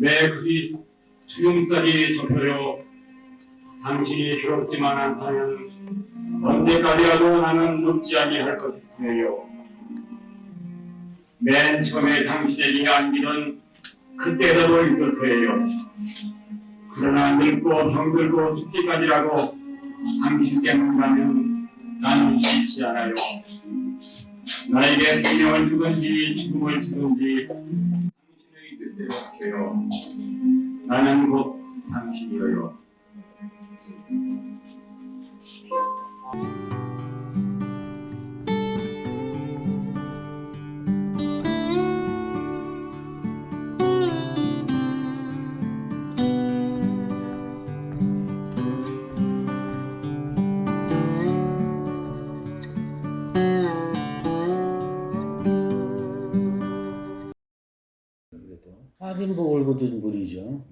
내 글이 수용살이 덮여요. 당신이 괴롭지만 않다면 언제까지라도 나는 눕지 아니할 것이에요. 맨 처음에 당신에게 안기던 그때도 있을 거예요. 그러나 늙고 병들고 죽기까지라고 당신께 묻다면 나는 싫지 않아요. 나에게 생명을 주든지 죽음을 주든지 하세요. 나는 곧 당신이에요. 그래도 하긴 뭐 올고든 무리죠.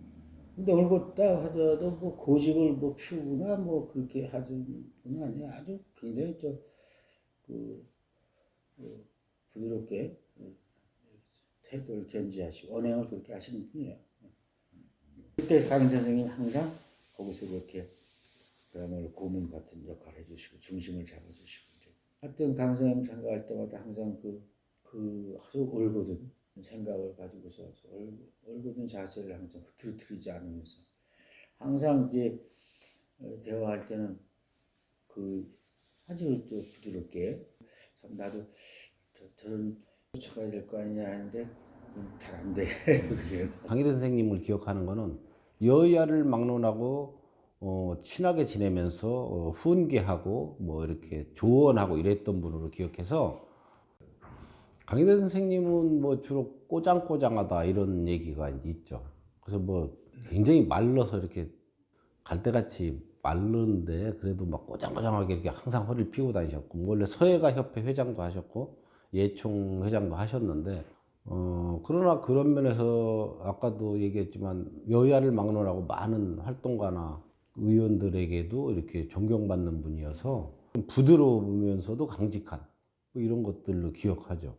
근데 올곧다 하더라도 뭐 고집을 뭐 피우거나 뭐 그렇게 하는 분은 아니에요. 아주 굉장히 저 그 그 부드럽게 어, 태도를 견지하시고 언행을 그렇게 하시는 분이에요. 그때 강 선생님 항상 거기서 이렇게 그야말로 고문 같은 역할을 해주시고 중심을 잡아주시고 하여튼 강 선생님 참가할 때마다 항상 그, 그 아주 올거든 생각을 가지고서 얼, 얼굴은 자세를 항상 흐트러뜨리지 않으면서 항상 이제 어, 대화할 때는 그 아주 저 부드럽게 참 나도 저, 저런 쫓아가야 될 거 아니냐 하는데 그건 잘안 돼. 강희대 선생님을 기억하는 거는 여야를 막론하고 어, 친하게 지내면서 어, 훈계하고 뭐 이렇게 조언하고 이랬던 분으로 기억해서 강희대 선생님은 뭐 주로 꼬장꼬장하다 이런 얘기가 있죠. 그래서 뭐 굉장히 말라서 이렇게 갈대같이 마른데 그래도 막 꼬장꼬장하게 이렇게 항상 허리를 펴고 다니셨고 뭐 원래 서예가 협회 회장도 하셨고 예총 회장도 하셨는데 어 그러나 그런 면에서 아까도 얘기했지만 여야를 막론하고 많은 활동가나 의원들에게도 이렇게 존경받는 분이어서 좀 부드러우면서도 강직한 뭐 이런 것들로 기억하죠.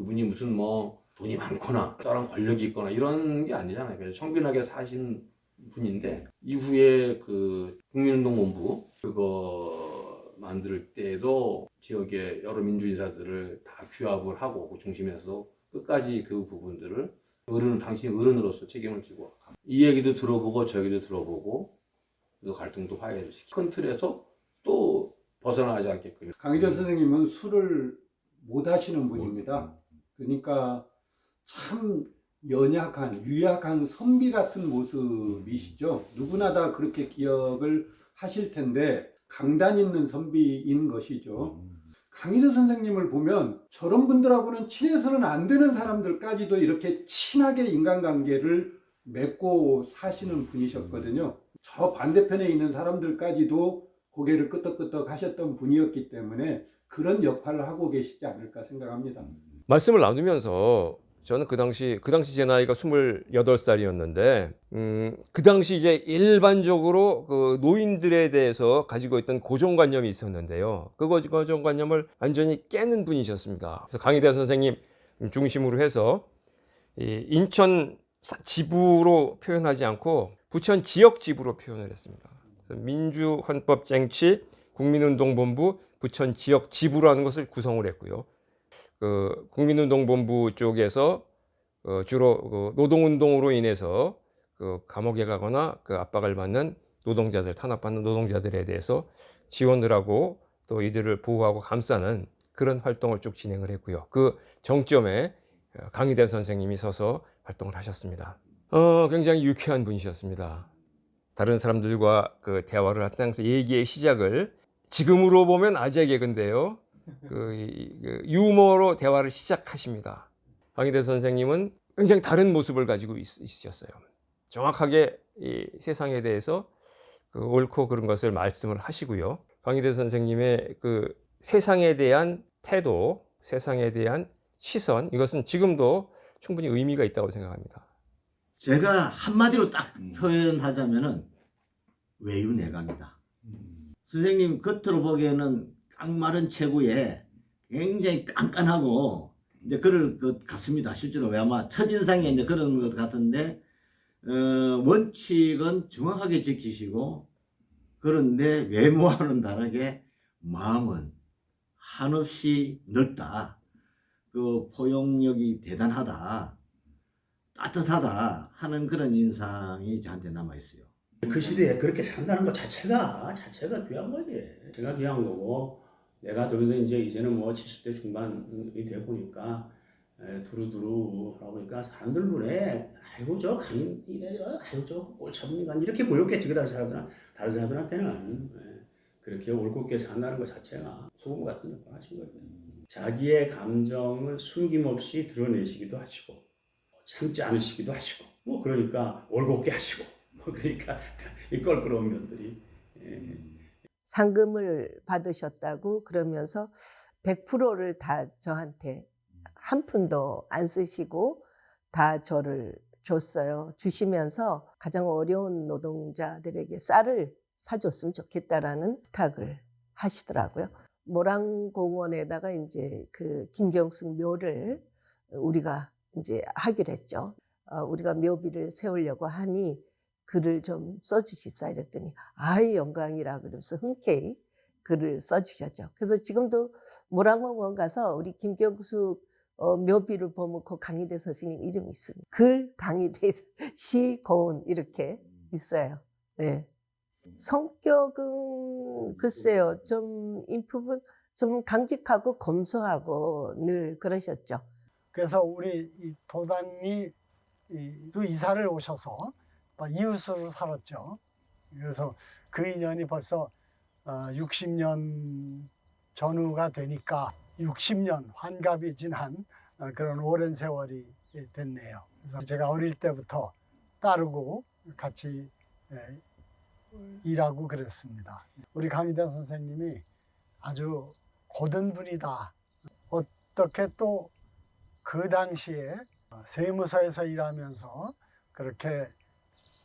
그분이 무슨 뭐 돈이 많거나 다른 권력이 있거나 이런 게 아니잖아요. 그냥 청빈하게 사신 분인데 이후에 그 국민운동본부 그거 만들 때도 지역의 여러 민주인사들을 다 규합을 하고 그 중심에서 끝까지 그 부분들을 어른 당신이 어른으로서 책임을 지고 이 얘기도 들어보고 저 얘기도 들어보고 그 갈등도 화해를 시키고 큰 틀에서 또 벗어나지 않게끔 강희대 선생님은 술을 못 하시는 분입니다. 그러니까 참 연약한, 유약한 선비 같은 모습이시죠. 누구나 다 그렇게 기억을 하실 텐데 강단 있는 선비인 것이죠. 강희대 선생님을 보면 저런 분들하고는 친해서는 안 되는 사람들까지도 이렇게 친하게 인간관계를 맺고 사시는 분이셨거든요. 저 반대편에 있는 사람들까지도 고개를 끄덕끄덕 하셨던 분이었기 때문에 그런 역할을 하고 계시지 않을까 생각합니다. 말씀을 나누면서 저는 그 당시 그 당시 제 나이가 28살이었는데 음, 그 당시 이제 일반적으로 그 노인들에 대해서 가지고 있던 고정관념이 있었는데요. 그 고- 고정관념을 완전히 깨는 분이셨습니다. 그래서 강희대 선생님 중심으로 해서 이 인천 사- 지부로 표현하지 않고 부천 지역 지부로 표현을 했습니다. 민주헌법쟁취 국민운동본부 부천 지역 지부라는 것을 구성을 했고요. 그 국민운동본부 쪽에서 어, 주로 그 노동운동으로 인해서 그 감옥에 가거나 그 압박을 받는 노동자들 탄압받는 노동자들에 대해서 지원을 하고 또 이들을 보호하고 감싸는 그런 활동을 쭉 진행을 했고요. 그 정점에 어, 강희대 선생님이 서서 활동을 하셨습니다. 어, 굉장히 유쾌한 분이셨습니다. 다른 사람들과 그 대화를 항상 얘기의 시작을 지금으로 보면 아재 개그인데요. 그, 이- 그 유머로 대화를 시작하십니다. 강희대 선생님은 굉장히 다른 모습을 가지고 있, 있으셨어요. 정확하게 이 세상에 대해서 그 옳고 그른 것을 말씀을 하시고요. 강희대 선생님의 그 세상에 대한 태도, 세상에 대한 시선, 이것은 지금도 충분히 의미가 있다고 생각합니다. 제가 한마디로 딱 표현하자면은 외유내강이다. 선생님 겉으로 보기에는 깡마른 체구에 굉장히 깐깐하고 이제 그럴 것 같습니다. 실제로 왜 아마 첫인상에 이제 그런 것 같은데 어, 원칙은 정확하게 지키시고 그런데 외모와는 다르게 마음은 한없이 넓다. 그 포용력이 대단하다. 따뜻하다 하는 그런 인상이 저한테 남아 있어요. 그 시대에 그렇게 산다는 것 자체가 자체가 귀한 거지. 제가 귀한 거고 내가 저기서 이제 이제는 뭐 70대 중반이 돼 보니까 에, 두루두루 하다 보니까 사람들 눈에 아이고 저 강인 이래 아이고 저 꼴처분이간 이렇게 보였겠지 그 당시 사람들은 다른 사람들한테는 에, 그렇게 올곧게 산다는 것 자체가 소금 같은 역할을 하신 거예요. 자기의 감정을 숨김없이 드러내시기도 하시고 참지 않으시기도 하시고 뭐 그러니까 올곧게 하시고 뭐 그러니까 이 껄끄러운 면들이 예. 상금을 받으셨다고 그러면서 100%를 다 저한테 한 푼도 안 쓰시고 다 저를 줬어요. 주시면서 가장 어려운 노동자들에게 쌀을 사줬으면 좋겠다라는 부탁을 하시더라고요. 모랑공원에다가 이제 그 김경숙 묘를 우리가 이제 하기로 했죠. 어, 우리가 묘비를 세우려고 하니 글을 좀 써주십사 이랬더니 아이 영광이라 그러면서 흔쾌히 글을 써주셨죠. 그래서 지금도 모랑공원 가서 우리 김경숙 어, 묘비를 보면 그 강희대 선생님 이름이 있습니다. 글 강희대 시 고운 이렇게 있어요. 네. 성격은 글쎄요 좀 인품은 좀 강직하고 검소하고 늘 그러셨죠. 그래서 우리 이 도당리로 이사를 오셔서 막 이웃으로 살았죠. 그래서 그 인연이 벌써 60년 전후가 되니까 60년 환갑이 지난 어, 그런 오랜 세월이 됐네요. 그래서 제가 어릴 때부터 따르고 같이 예, 일하고 그랬습니다. 우리 강희대 선생님이 아주 고든 분이다. 어떻게 또 그 당시에 세무서에서 일하면서 그렇게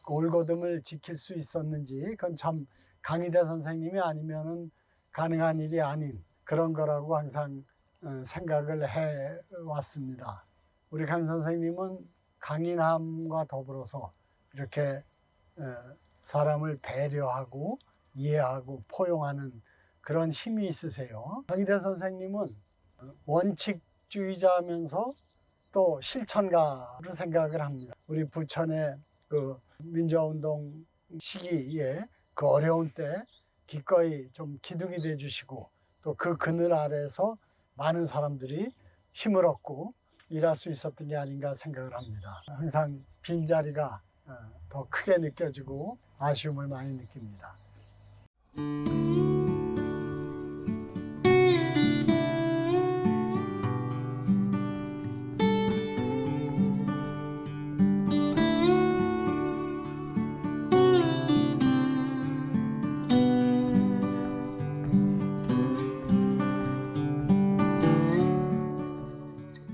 올곧음을 지킬 수 있었는지 그건 참 강희대 선생님이 아니면은 가능한 일이 아닌 그런 거라고 항상 어, 생각을 해 왔습니다. 우리 강 선생님은 강인함과 더불어서 이렇게 어, 사람을 배려하고 이해하고 포용하는 그런 힘이 있으세요. 강희대 선생님은 원칙주의자면서 또 실천가로 생각을 합니다. 우리 부천의 그 민주화운동 시기에 그 어려운 때 기꺼이 좀 기둥이 돼 주시고 또 그 그늘 아래서 많은 사람들이 힘을 얻고 일할 수 있었던 게 아닌가 생각을 합니다. 항상 빈자리가 어, 더 크게 느껴지고 아쉬움을 많이 느낍니다.